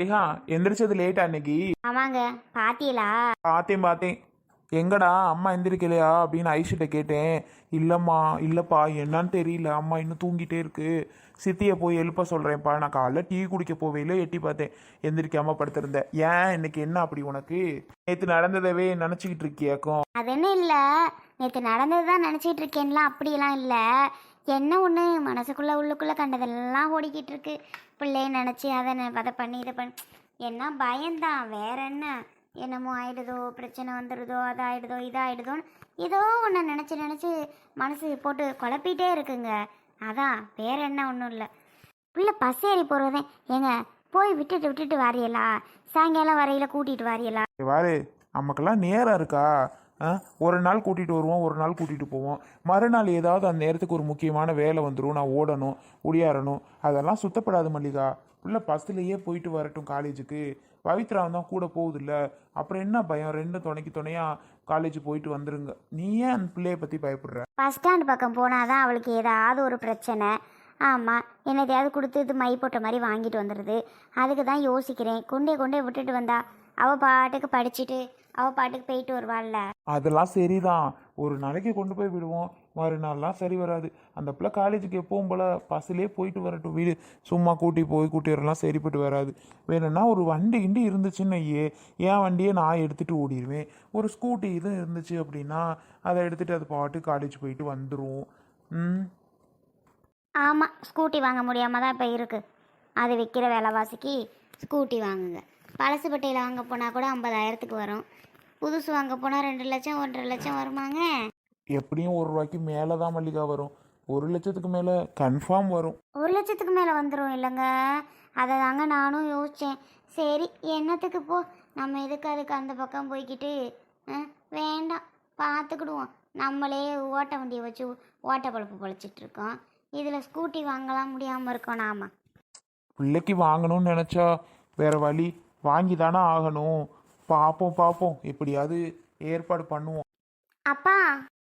ஏஹா எந்திரிச்சது லேட்டா அன்னைக்கு ஆமாங்க பாத்தீங்களா? பார்த்தேன் பார்த்தேன் எங்கடா அம்மா எந்திரிக்கலையா அப்படின்னு ஐஷிட்ட கேட்டேன். இல்லைம்மா இல்லைப்பா என்னன்னு தெரியல. அம்மா இன்னும் தூங்கிட்டே இருக்கு. சித்தியை போய் எழுப்ப சொல்கிறேன்ப்பா நான் காலைல டீ குடிக்க போவையில எட்டி பார்த்தேன். எந்திரிக்காம படுத்திருந்தேன் ஏன் இன்னைக்கு என்ன அப்படி உனக்கு? நேற்று நடந்ததவே நினச்சிக்கிட்டு இருக்கியாக்கும்? அது என்ன இல்லை. நேற்று நடந்தது தான் நினச்சிட்டு இருக்கேன்லாம் அப்படியெல்லாம் இல்லை. என்ன ஒன்று மனசுக்குள்ளே உள்ளுக்குள்ளே கண்டதெல்லாம் ஓடிக்கிட்டு இருக்கு பிள்ளைய நினச்சி அதை அதை பண்ணி இதை பண்ணி. என்ன பயந்தான் வேற என்ன? என்னமோ ஆயிடுதோ பிரச்சனை வந்துடுதோ அது ஆயிடுதோ ஏதோ ஒன்று நினச்சி நினச்சி மனசு போட்டு குழப்பிட்டே இருக்குங்க. அதான் வேற என்ன ஒன்றும் இல்லை. பிள்ளை பஸ் ஏறி போகிறதே ஏங்க போய் விட்டுட்டு விட்டுட்டு வாரியலா? சாயங்காலம் வரையில கூட்டிகிட்டு வாரியலா? வாரு நமக்கெல்லாம் நேரம் இருக்கா? ஒரு நாள் கூட்டிகிட்டு வருவோம் ஒரு நாள் கூட்டிகிட்டு போவோம். மறுநாள் ஏதாவது அந்த நேரத்துக்கு ஒரு முக்கியமான வேலை வந்துடும் நான் ஓடணும் ஒடியாரணும் அதெல்லாம் சுத்தப்படாது மல்லிகா. உள்ள பஸ்ஸுலேயே போயிட்டு வரட்டும் காலேஜுக்கு பவித்ரா தான் கூட போகுதுல்ல. அப்புறம் என்ன பயம்? ரெண்டு துணைக்கு துணையாக காலேஜ் போயிட்டு வந்துருங்க. நீ ஏன் அந்த பிள்ளைய பற்றி பயப்படுற? பஸ் ஸ்டாண்ட் பக்கம் போனால் தான் அவளுக்கு ஏதாவது ஒரு பிரச்சனை. ஆமாம் என்னத்தையாவது கொடுத்து இது மை போட்ட மாதிரி வாங்கிட்டு வந்துடுது. அதுக்கு தான் யோசிக்கிறேன். கொண்டே கொண்டே விட்டுட்டு வந்தா அவள் பாட்டுக்கு படிச்சுட்டு அவள் பாட்டுக்கு போயிட்டு வருவாள்ல. அதெல்லாம் சரிதான். ஒரு நாளைக்கு கொண்டு போய் விடுவோம். மறுநாள்லாம் சரி வராது. அந்த பிள்ளை காலேஜுக்கு எப்பவும் போல் பஸ்ஸிலே போயிட்டு வரட்டும். வீடு சும்மா கூட்டி போய் கூட்டி வரலாம் சரிப்பட்டு வராது. வேணும்னா ஒரு வண்டி கிண்டி இருந்துச்சுன்னு ஐயே என் வண்டியை நான் எடுத்துகிட்டு ஓடிடுவேன் ஒரு ஸ்கூட்டி இது இருந்துச்சு அப்படின்னா அதை எடுத்துகிட்டு அது பாட்டு காலேஜ் போயிட்டு வந்துடும் ம்? ஆமாம் ஸ்கூட்டி வாங்க முடியாமல் தான் இப்போ இருக்குது அது விற்கிற விலைவாசிக்கு ஸ்கூட்டி வாங்குங்க. பழசு பட்டையில் வாங்க போனால் கூட ஐம்பதாயிரத்துக்கு வரும். புதுசு வாங்க போனால் ரெண்டு லட்சம் ஒன்றரை லட்சம் வருமாங்க? எப்படியும் ஒரு ரூபாய்க்கு மேலே தான் மல்லிகா வரும். ஒரு லட்சத்துக்கு மேலே கன்ஃபார்ம் வரும். ஒரு லட்சத்துக்கு மேலே வந்துடும் இல்லைங்க. அதை தாங்க நானும் யோசித்தேன் சரி என்னத்துக்கு போ. நம்ம எதுக்கு அதுக்கு அந்த பக்கம் போய்க்கிட்டு ஆ, வேண்டாம். பார்த்துக்கிடுவோம். நம்மளே ஓட்ட வண்டியை வச்சு ஓட்ட பழப்பு பொழைச்சிட்டு இருக்கோம். இதில் ஸ்கூட்டி வாங்கலாம் முடியாமல் இருக்கோம் நாம. பிள்ளைக்கு வாங்கணும்னு நினச்சா வேற வழி. வாங்கி தானே ஆகணும். பார்ப்போம் பார்ப்போம் எப்படியாவது ஏற்பாடு பண்ணுவோம். அப்பா.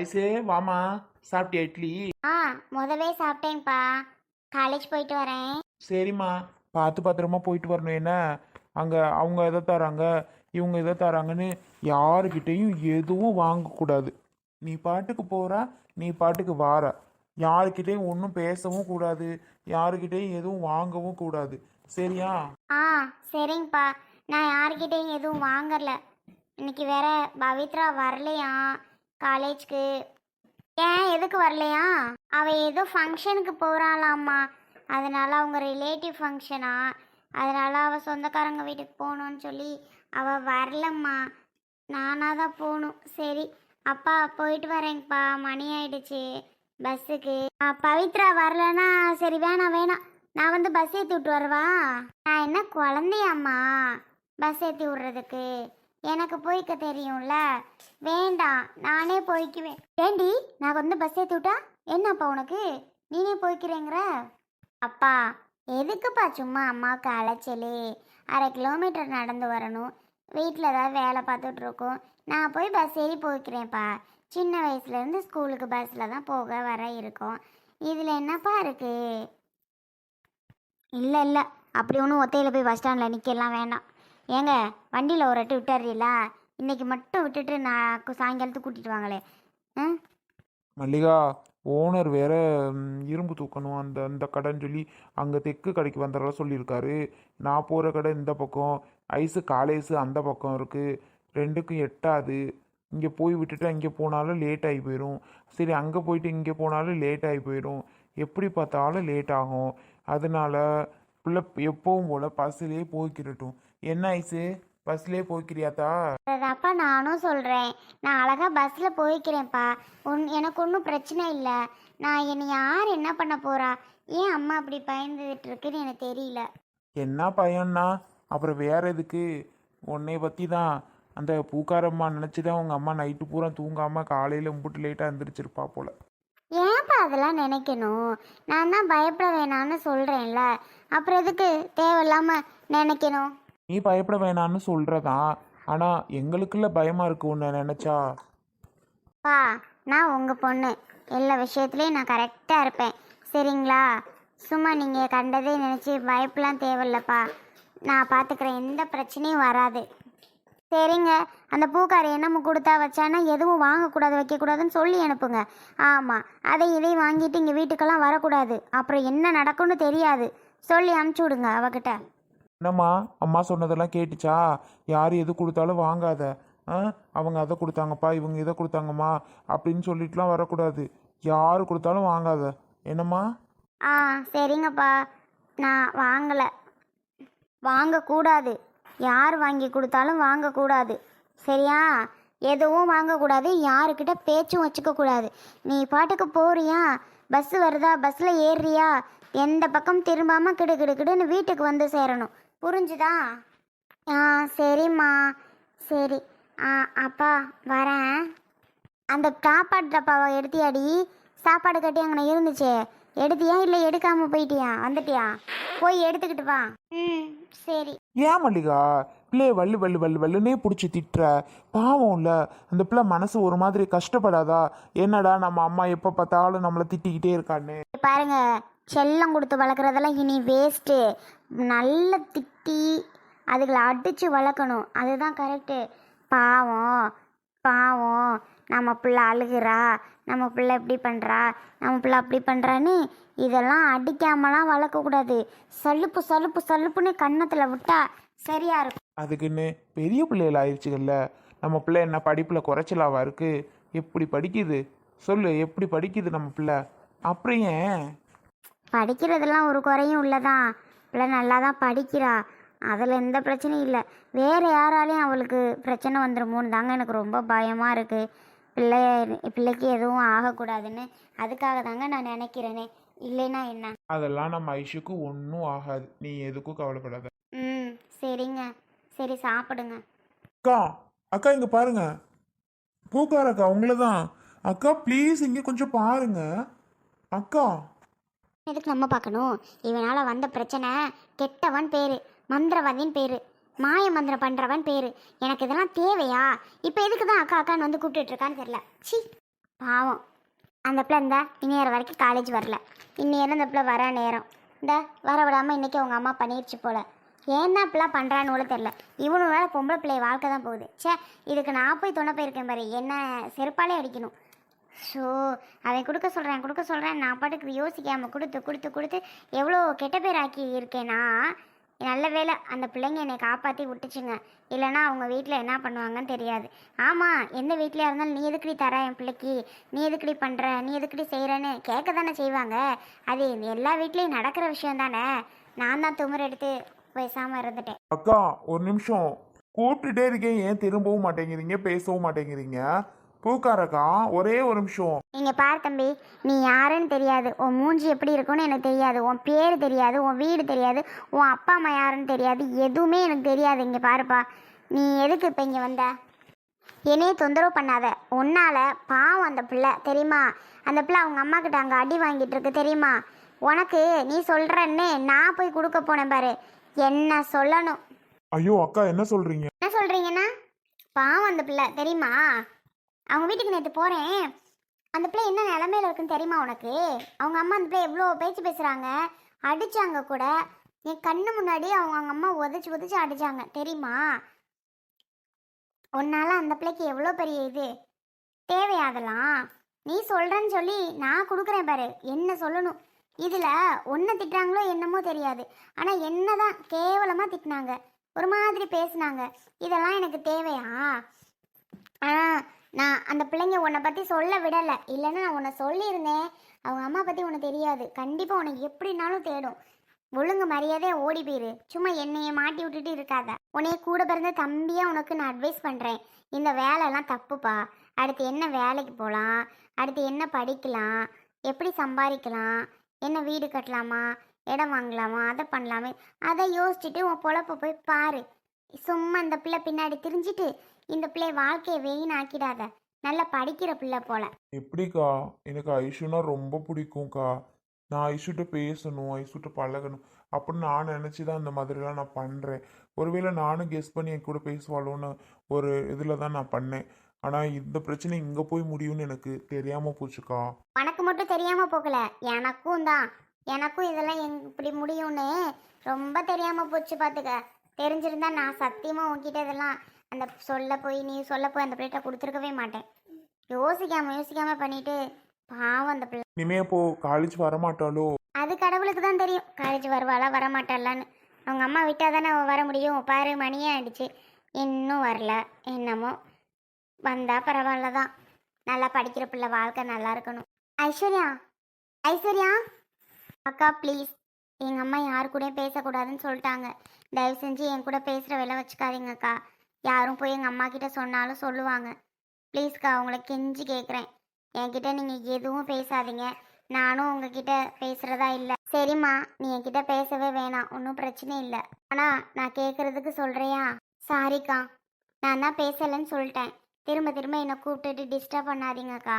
ஐசே வாமா சாப்பிட்டியா இட்லி? ஆ முதவே சாப்பிட்டேன்ப்பா. காலேஜ் போயிட்டு வரேன். சரிம்மா. பார்த்து பத்திரமா போயிட்டு வரணும். என்ன? அங்கே அவங்க எதை தராங்க? இவங்க எதை தராங்கன்னு யாருக்கிட்டேயும் எதுவும் வாங்கக்கூடாது. நீ பாட்டுக்கு போறா நீ பாட்டுக்கு வார. யாருக்கிட்டேயும் ஒன்றும் பேசவும் கூடாது. யாருக்கிட்டேயும் எதுவும் வாங்கவும் கூடாது. சரியா? ஆ சரிங்கப்பா. நான் யார்கிட்டையும் எதுவும் வாங்கல. இன்னைக்கு வேற பவித்ரா வரலையா? காலேஜ்க்கு. ஏன் எதுக்கு வரலையா? அவ ஏதோ ஃபங்க்ஷனுக்கு போகிறாளாம்மா அதனால அவங்க ரிலேட்டிவ் ஃபங்க்ஷனா? அதனால அவள் சொந்தக்காரங்க வீட்டுக்கு போகணும்னு சொல்லி அவள் வரலம்மா. நானாக தான் போகணும். சரி அப்பா போயிட்டு வரேங்கப்பா மணி ஆயிடுச்சு பஸ்ஸுக்கு. பவித்ரா வரலன்னா சரி வேணாம் வேணாம். நான் வந்து பஸ் ஏற்றி விட்டு வரவா? நான் என்ன குழந்தையாம்மா? பஸ் ஏற்றி விட்றதுக்கு. எனக்கு போய்க்க தெரியும்ல. வேண்டாம் நானே போய்க்குவேன். ஏண்டி நான் வந்து பஸ் ஏற்றி விட்டா? என்னப்பா உனக்கு? நீனே போய்க்கிறேங்கிற? அப்பா எதுக்குப்பா சும்மா அம்மாவுக்கு அலைச்சல்? அரை கிலோமீட்டர் நடந்து வரணும். வீட்டில் ஏதாவது வேலை பார்த்துட்டு இருக்கோம். நான் போய் பஸ் ஏறி போய்க்கிறேன்ப்பா. சின்ன வயசுலேருந்து ஸ்கூலுக்கு பஸ்ஸில் தான் போக வர இருக்கோம். இதில் என்னப்பா இருக்குது இல்லை இல்லை. அப்படி ஒன்றும் ஒத்தையில் போய் பஸ் ஸ்டாண்டில் நிற்கலாம் வேண்டாம் ஏங்க வண்டியில் ஒரு எட்டு விட்டுறீங்களா? இன்னைக்கு மட்டும் விட்டுட்டு நான் சாயங்காலத்துக்கு கூட்டிகிட்டு வாங்களே. ஆ? மல்லிகா ஓனர் வேற ம், இரும்பு தூக்கணும். அந்த அந்த கடைன்னு சொல்லி அங்கே தெற்கு கடைக்கு வந்துடுற சொல்லியிருக்காரு. நான் போகிற கடை இந்த பக்கம். ஐஸு காலேஸு அந்த பக்கம் இருக்குது ரெண்டுக்கும் எட்டாது. இங்கே போய் விட்டுட்டு அங்கே போனாலும் லேட் ஆகி போயிடும் சரி அங்கே போயிட்டு இங்கே போனாலும் லேட் ஆகி போயிடும் எப்படி பார்த்தாலும் லேட் ஆகும். அதனால பிள்ளை எப்பவும் போல் பஸ்ஸிலே போய்க்கிடட்டும். என்ன ஐஸு பஸ்லேயே போய்க்கிறியாத்தா? அதாப்பா நானும் சொல்கிறேன் நான் அழகாக பஸ்ஸில் போய்க்கிறேன்ப்பா. ஒன் எனக்கு ஒன்றும் பிரச்சனை இல்லை. நான் என்னை யார் என்ன பண்ண போகிறா ஏன் அம்மா அப்படி பயந்துட்டு இருக்குன்னு எனக்கு தெரியல. என்ன பையன்னா அப்புறம் வேற எதுக்கு? உன்னை பற்றி தான் அந்த பூக்காரம்மா நினச்சி தான் உங்கள் அம்மா நைட்டு பூரா தூங்காமல் காலையில் மும்பிட்டு லேட்டாக எந்திரிச்சிருப்பா போல. ஏன்ப்பா அதெல்லாம் நினைக்கணும்? நான் தான் பயப்பட வேணாம்னு சொல்கிறேன்ல அப்புறம் எதுக்கு? தேவையில்லாமல் நினைக்கணும். நீ பயப்பட வேணான்னு சொல்கிறதான் ஆனால் எங்களுக்குள்ள பயமாக இருக்கு உன்னை நினச்சா. பா நான் உங்கள் பொண்ணு. எல்லா விஷயத்துலையும் நான் கரெக்டாக இருப்பேன். சரிங்களா? சும்மா நீங்கள் கண்டதே நினச்சி பயப்படலாம் தேவையில்லப்பா. நான் பார்த்துக்கிறேன் எந்த பிரச்சனையும் வராது. சரிங்க. அந்த பூக்காரை என்னமோ கொடுத்தா வச்சானா எதுவும் வாங்கக்கூடாது வைக்கக்கூடாதுன்னு சொல்லி அனுப்புங்க. ஆமாம் அதை இதையும் வாங்கிட்டு இங்கே வீட்டுக்கெல்லாம் வரக்கூடாது. அப்புறம் என்ன நடக்கும்னு தெரியாது. சொல்லி அனுப்பிச்சி விடுங்க அவகிட்ட. என்னம்மா? அம்மா சொன்னதெல்லாம் கேட்டுச்சா? யார் எது கொடுத்தாலும் வாங்காத. ஆ? அவங்க அதை கொடுத்தாங்கப்பா இவங்க இதை கொடுத்தாங்கம்மா அப்படின்னு சொல்லிட்டுலாம் வரக்கூடாது. யார் கொடுத்தாலும் வாங்காத. என்னம்மா? ஆ சரிங்கப்பா. நான் வாங்கலை. வாங்கக்கூடாது. யார் வாங்கி கொடுத்தாலும் வாங்கக்கூடாது. சரியா? எதுவும் வாங்கக்கூடாது. யாருக்கிட்ட பேச்சும் வச்சுக்கக்கூடாது. நீ பாட்டுக்கு போறியா? பஸ் வருதா? பஸ்ஸில் ஏறுறியா? எந்த பக்கம் திரும்பாமல் கிடு கிடு கிடுன்னு வீட்டுக்கு வந்து சேரணும். புரிஞ்சுதா? ஆ சரிம்மா. சரி. ஆ அப்பா வரேன். அந்த சாப்பாடு டப்பாவை எடுத்தியாடி? சாப்பாடு கட்டி அங்கே இருந்துச்சே. எடுத்தியா இல்லை எடுக்காம போயிட்டியா? வந்துட்டியா? போய் எடுத்துக்கிட்டு வா. ம் சரி. ஏன் மல்லிகா? பிள்ளைய வள்ளு வள்ளு வள்ளு வள்ளுனே பிடிச்சி திட்டுற. பாவம்ல அந்த பிள்ளை மனசு ஒரு மாதிரி கஷ்டப்படாதா? என்னடா நம்ம அம்மா எப்போ பார்த்தாலும் நம்மளை திட்டிக்கிட்டே இருக்கான்னு. பாருங்க. செல்லம் கொடுத்து வளர்க்குறதெல்லாம் இனி வேஸ்ட்டு நல்ல திட்டி அதுகளை அடித்து வளர்க்கணும். அதுதான் கரெக்டு பாவம் பாவம் நம்ம பிள்ளை அழுகிறா நம்ம பிள்ளை இப்படி பண்ணுறா நம்ம பிள்ளை அப்படி பண்ணுறான்னு இதெல்லாம் அடிக்காமலாம் வளர்க்கக்கூடாது சலுப்பு சலுப்பு சலுப்புன்னு கன்னத்தில் விட்டா சரியா இருக்கும். அதுக்குன்னு பெரிய பிள்ளைகள் ஆயிடுச்சுங்கல்ல நம்ம பிள்ளை என்ன படிப்பில் குறைச்சலாவா இருக்கு? எப்படி படிக்குது? சொல்லு எப்படி படிக்குது நம்ம பிள்ளை? அப்புறம் ஏன்? படிக்கிறதெல்லாம் ஒரு குறையும் இல்லைதான் பிள்ளை நல்லா தான் படிக்கிறா. அதில் எந்த பிரச்சனையும் இல்லை. வேறு யாராலையும் அவளுக்கு பிரச்சனை வந்துருமோன்னு தாங்க எனக்கு ரொம்ப பயமாக இருக்குது பிள்ளை பிள்ளைக்கு எதுவும் ஆகக்கூடாதுன்னு அதுக்காக தாங்க நான் நினைக்கிறேனே. இல்லைன்னா என்ன? அதெல்லாம் நம்ம ஐஷுக்கு ஒன்றும் ஆகாது. நீ எதுக்கும் கவலைப்படாத. ம் சரிங்க. சரி சாப்பிடுங்க. அக்கா அக்கா இங்க பாருங்க. பூக்கார அக்கா உங்களை தான் அக்கா ப்ளீஸ் இங்க கொஞ்சம் பாருங்க. அக்கா. எதுக்கு நம்ம பார்க்கணும்? இவனால் வந்த பிரச்சனை கெட்டவன் பேர் மந்திரவாதின் பேர் மாய மந்திரம் பண்ணுறவன் பேர். எனக்கு இதெல்லாம் தேவையா? இப்போ எதுக்கு தான் அக்கா அக்கான்னு வந்து கூப்பிட்டுட்ருக்கான்னு தெரில சி பாவம். அந்த பிள்ளை இந்த இந்நேரம் வரைக்கும் காலேஜ் வரல. இந்நேரம் அந்த பிள்ளை வர நேரம். இந்த வர விடாமல் இன்றைக்கி அவங்க அம்மா பண்ணிருச்சு போல். ஏன்னா இப்படிலாம் பண்ணுறான்னு கூட தெரில இவனு வேலை பொம்பளை பிள்ளை வாழ்க்கை தான் போகுது. சே இதுக்கு நான் போய் துணை போயிருக்கேன் பாரு. என்ன செருப்பாலே அடிக்கணும். ஸோ அதை கொடுக்க சொல்கிறேன் கொடுக்க சொல்கிறேன் நான் பாட்டுக்கு யோசிக்காமல் கொடுத்து கொடுத்து கொடுத்து எவ்வளோ கெட்ட பேர் ஆக்கி இருக்கேன்னா நல்ல வேளை அந்த பிள்ளைங்க என்னை காப்பாற்றி விட்டுச்சுங்க. இல்லைன்னா அவங்க வீட்டில் என்ன பண்ணுவாங்கன்னு தெரியாது. ஆமாம் எந்த வீட்லையாக இருந்தாலும் நீ எதுக்கடி தர என் பிள்ளைக்கு? நீ எதுக்கடி பண்ணுற நீ எதுக்கடி செய்கிறேன்னு கேட்க தானே செய்வாங்க. அது எல்லா வீட்லேயும் நடக்கிற விஷயம் தானே. நான் தான் துமுறு எடுத்து பேசாமல் இருந்துட்டேன். அக்கா ஒரு நிமிஷம். கூப்பிட்டுட்டே இருக்கேன். ஏன் திரும்பவும் மாட்டேங்கிறீங்க? பேசவும் மாட்டேங்கிறீங்க? பூக்காரக்கா ஒரே ஒரு நிமிஷம். இங்க பார் தம்பி நீ யாருன்னு தெரியாது. உன் மூஞ்சி எப்படி இருக்கும்னு எனக்கு தெரியாது. உன் பேர் தெரியாது உன் வீடு தெரியாது உன் அப்பா அம்மா யாருன்னு தெரியாது. எதுவுமே எனக்கு தெரியாது. இங்க பாருப்பா நீ எதுக்கு இப்போ இங்கே வந்த? என்னையே தொந்தரவு பண்ணாத. உன்னால பாவம் அந்த பிள்ளை தெரியுமா? அந்த பிள்ளை அவங்க அம்மா கிட்ட அங்கே அடி வாங்கிட்டு இருக்கு தெரியுமா? உனக்கு நீ சொல்றன்னு நான் போய் கொடுக்க போனேன் பாரு. என்ன சொல்லணும்? ஐயோ அக்கா என்ன சொல்றீங்க? என்ன சொல்றீங்கன்னா? பாவம் அந்த பிள்ளை தெரியுமா? அவங்க வீட்டுக்கு நேற்று போகிறேன் அந்த பிள்ளை என்ன நிலமையில இருக்குன்னு தெரியுமா உனக்கு? அவங்க அம்மா அந்த பிள்ளை எவ்வளோ பேச்சு பேசுகிறாங்க அடித்தாங்க கூட. என் கண்ணு முன்னாடி அவங்க அவங்க அம்மா உதச்சி உதச்சி அடிச்சாங்க. தெரியுமா? உன்னால் அந்த பிள்ளைக்கு எவ்வளோ பெரிய இது? தேவையாதலாம் அதெல்லாம்? நீ சொல்கிறேன்னு சொல்லி நான் கொடுக்குறேன் பாரு. என்ன சொல்லணும்? இதில் ஒன்றை திட்டுறாங்களோ என்னமோ தெரியாது. ஆனால் என்ன தான் கேவலமாக திட்டினாங்க. ஒரு மாதிரி பேசுனாங்க. இதெல்லாம் எனக்கு தேவையா? ஆ நான் அந்த பிள்ளைங்க உன்னை பற்றி சொல்ல விடலை. இல்லைன்னா நான் உன்னை சொல்லியிருந்தேன். அவங்க அம்மா பற்றி உனக்கு தெரியாது. கண்டிப்பாக உனக்கு எப்படினாலும் தேடும். ஒழுங்கு மரியாதை ஓடி போயிரு. சும்மா என்னைய மாட்டி விட்டுட்டு இருக்காத. உன்னைய கூட பிறந்த தம்பியாக உனக்கு நான் அட்வைஸ் பண்ணுறேன் இந்த வேலைலாம் தப்புப்பா. அடுத்து என்ன வேலைக்கு போகலாம் அடுத்து என்ன படிக்கலாம்? எப்படி சம்பாதிக்கலாம்? என்ன வீடு கட்டலாமா? இடம் வாங்கலாமா? அதை பண்ணலாமே. அதை யோசிச்சுட்டு உன் பொழப்ப போய் பாரு. சும்மா இந்த பிள்ளை பின்னாடி திரிஞ்சிட்டு இந்த பிள்ளை வாழ்க்கையை வீணாக்கிடாத. நல்லா படிக்கிற பிள்ளை போல. எப்படிக்கா? எனக்கு ஐஷுனா ரொம்ப பிடிக்கும்க்கா. நான் ஐஷுட்ட பேசணும் ஐஷுட்ட பழகணும். அப்படின்னு நான் நினச்சி தான் இந்த மாதிரிலாம் நான் பண்ணுறேன் ஒருவேளை நானும் கெஸ் பண்ணி என் கூட பேசுவாளோன்னு ஒரு இதில் தான் நான் பண்ணேன். ஆனால் இந்த பிரச்சனை இங்கே போய் முடியும்னு எனக்கு தெரியாமல் போச்சுக்கா. உனக்கு மட்டும் தெரியாம போகல. எனக்கும் தான். எனக்கும் இதெல்லாம் எங் இப்படி முடியும்னு ரொம்ப தெரியாம போச்சு பாத்துக்க. தெரிஞ்சிருந்தா நான் சத்தியமாக உன்கிட்ட இதெல்லாம் அந்த சொல்ல போய் நீ சொல்ல போய் அந்த பிள்ளைகிட்ட கொடுத்துருக்கவே மாட்டேன். யோசிக்காம யோசிக்காம பண்ணிட்டு பாவம் அந்த பிள்ளை. இனிமே இப்போ காலேஜ் வரமாட்டாளோ? அது கடவுளுக்கு தான் தெரியும். காலேஜ் வருவாளா வரமாட்டாளான்னு. அவங்க அம்மா விட்டா தானே அவள் வர முடியும். பாரு மணியே ஆயிடுச்சு. இன்னும் வரல. என்னமோ வந்தா பரவாயில்ல தான். நல்லா படிக்கிற பிள்ளை வாழ்க்கை நல்லா இருக்கணும். ஐஸ்வர்யா ஐஸ்வர்யா? அக்கா ப்ளீஸ் எங்கள் அம்மா யார் கூடயும் பேசக்கூடாதுன்னு சொல்லிட்டாங்க. தயவு செஞ்சு என் கூட பேசுகிற வேலை வச்சுக்காதீங்கக்கா யாரும் போய் எங்கள் அம்மா கிட்ட சொன்னாலும் சொல்லுவாங்க. ப்ளீஸ்க்கா உங்களை கெஞ்சி கேட்குறேன் என்கிட்ட நீங்கள் எதுவும் பேசாதீங்க. நானும் உங்ககிட்ட பேசுகிறதா இல்லை. சரிம்மா நீ என்கிட்ட பேசவே வேணாம். ஒன்றும் பிரச்சனை இல்லை. ஆனால் நான் கேட்குறதுக்கு சொல்கிறியா சாரிக்கா நான் தான் பேசலைன்னு சொல்லிட்டேன். திரும்ப திரும்ப என்னை கூப்பிட்டுட்டு டிஸ்டர்ப் பண்ணாதீங்கக்கா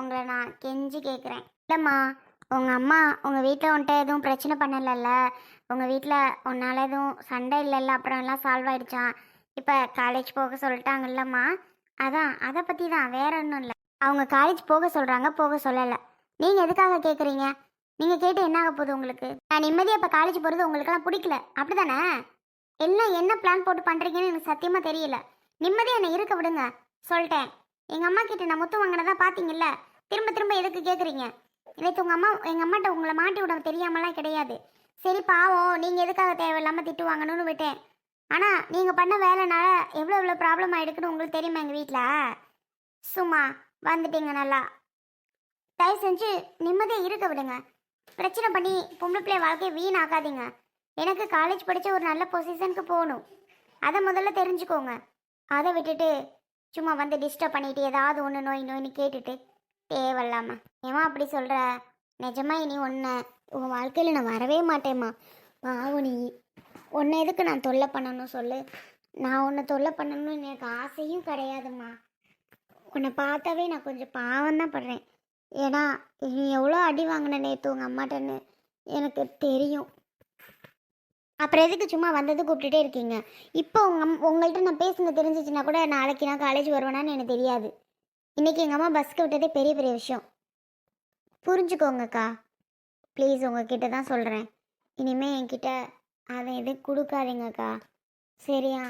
உங்களை நான் கெஞ்சி கேட்குறேன் இல்லைம்மா உங்கள் அம்மா உங்கள் வீட்டில் உன்ட்ட எதுவும் பிரச்சனை பண்ணலைல்ல. உங்கள் வீட்டில் உன்னால் எதுவும் சண்டை இல்லைல்ல அப்புறம் எல்லாம் சால்வ் ஆயிடுச்சா? இப்போ காலேஜ் போக சொல்லிட்டாங்கல்லம்மா. அதான் அதை பற்றி தான் வேற ஒன்றும் இல்லை. அவங்க காலேஜ் போக சொல்கிறாங்க போக சொல்லலை. நீங்கள் எதுக்காக கேட்குறீங்க நீங்கள் கேட்டு என்ன ஆக போகுது உங்களுக்கு? நான் நிம்மதியாக இப்போ காலேஜ் போகிறது உங்களுக்கெல்லாம் பிடிக்கல. அப்படி தானே எல்லாம் என்ன பிளான் போட்டு பண்ணுறீங்கன்னு எனக்கு சத்தியமாக தெரியல. நிம்மதியாக என்னை இருக்க விடுங்க. சொல்லிட்டேன். எங்கள் அம்மா கிட்ட நான் முத்து வாங்கினதா பார்த்தீங்கல்ல திரும்ப திரும்ப எதுக்கு கேட்குறீங்க நேற்று உங்கள் அம்மா எங்கள் அம்மாட்ட உங்களை மாட்டி விட தெரியாமலாம் கிடையாது. சரி பாவம். நீங்கள் எதுக்காக தேவையில்லாமல் திட்டு வாங்கணும்னு விட்டேன். ஆனால் நீங்கள் பண்ண வேலைனால எவ்வளோ எவ்வளோ ப்ராப்ளம் ஆகிடுக்குன்னு உங்களுக்கு தெரியுமா எங்கள் வீட்டில் சும்மா வந்துட்டீங்க நல்லா. தயவு செஞ்சு நிம்மதியாக இருக்க விடுங்க. பிரச்சனை பண்ணி பொம்பளை பிள்ளை வாழ்க்கையை வீணாக்காதீங்க. எனக்கு காலேஜ் படித்த ஒரு நல்ல பொசிஷனுக்கு போகணும். அதை முதல்ல தெரிஞ்சுக்கோங்க. அதை விட்டுட்டு சும்மா வந்து டிஸ்டர்ப் பண்ணிட்டு ஏதாவது ஒன்று நோய் நோயின்னு கேட்டுட்டு தேவையில்லாமல் ஏமா அப்படி சொல்கிற நிஜமா இனி ஒன்று உன் வாழ்க்கையில் நான் வரவே மாட்டேம்மா. பாவனி உன்னை எதுக்கு நான் தொல்லை பண்ணணும் சொல்லு. நான் உன்னை தொல்லை பண்ணணும்னு எனக்கு ஆசையும் கிடையாதும்மா. உன்னை பார்த்தாவே நான் கொஞ்சம் பாவம் தான் படுறேன். ஏன்னா நீ எவ்வளோ அடி வாங்கின நேற்று உங்கள் அம்மாட்டன்னு எனக்கு தெரியும். அப்புறம் எதுக்கு சும்மா வந்தது கூப்பிட்டுட்டே இருக்கீங்க? இப்போ உங்கள் உங்கள்கிட்ட நான் பேசுனது தெரிஞ்சிச்சுன்னா கூட நாளைக்கு நான் காலேஜ் வருவேனான்னு எனக்கு தெரியாது. இன்றைக்கி எங்கள் அம்மா பஸ்க்கு விட்டதே பெரிய பெரிய விஷயம். புரிஞ்சுக்கோங்கக்கா. ப்ளீஸ் உங்ககிட்ட தான் சொல்கிறேன் இனிமேல் என்கிட்ட அதை எதுவும் கொடுக்காதீங்கக்கா. சரியா?